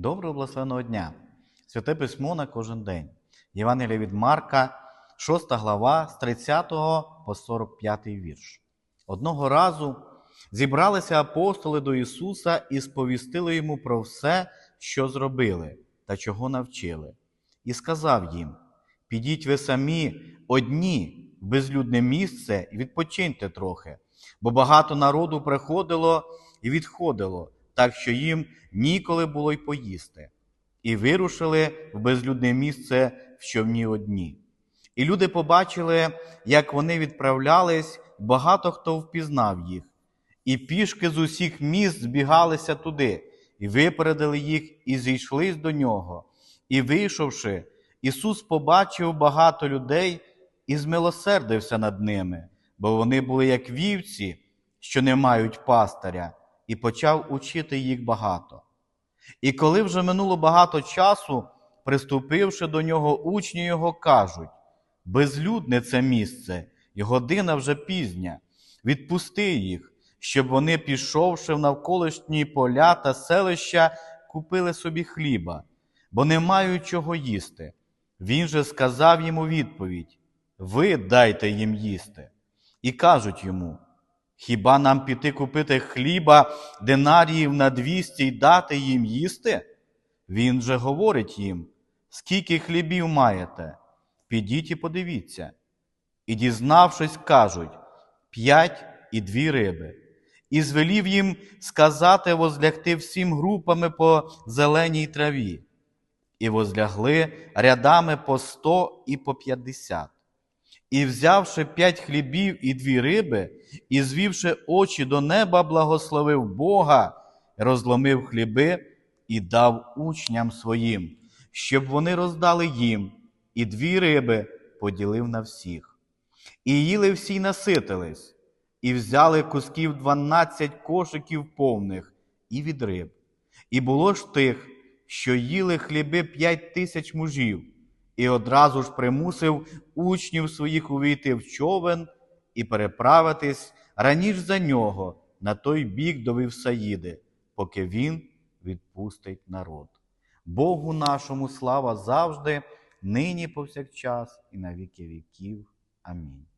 Доброго благословеного дня! Святе письмо на кожен день. Євангелія від Марка, 6 глава, з 30 по 45 вірш. Одного разу зібралися апостоли до Ісуса і сповістили йому про все, що зробили та чого навчили. І сказав їм: Підіть ви самі одні в безлюдне місце і відпочиньте трохи, бо багато народу приходило і відходило, так що їм ніколи було й поїсти. І вирушили в безлюдне місце в човні одні. І люди побачили, як вони відправлялись, багато хто впізнав їх, і пішки з усіх міст збігалися туди, і випередили їх, і зійшлись до нього. І вийшовши, Ісус побачив багато людей і змилосердився над ними, бо вони були як вівці, що не мають пастиря, і почав учити їх багато. І коли вже минуло багато часу, приступивши до нього, учні його кажуть: безлюдне це місце, і година вже пізня. Відпусти їх, щоб вони, пішовши в навколишні поля та селища, купили собі хліба, бо не мають чого їсти. Він же сказав йому відповідь: Ви дайте їм їсти. І кажуть йому: Хіба нам піти купити хліба динаріїв на двісті й дати їм їсти? Він же говорить їм: Скільки хлібів маєте? Підіть і подивіться. І, дізнавшись, кажуть п'ять і дві риби. І звелів їм сказати возлягти всім групами по зеленій траві. І возлягли рядами по сто і по п'ятдесят. І взявши п'ять хлібів і дві риби, і звівши очі до неба, благословив Бога, розломив хліби і дав учням своїм, щоб вони роздали їм, і дві риби поділив на всіх. І їли всі наситились, і взяли кусків дванадцять кошиків повних і від риб. І було ж тих, що їли хліби п'ять тисяч мужів, і одразу ж примусив учнів своїх увійти в човен і переправитись раніше за нього на той бік до Вівсаїди, поки він відпустить народ. Богу нашому слава завжди, нині повсякчас і на віки віків. Амінь.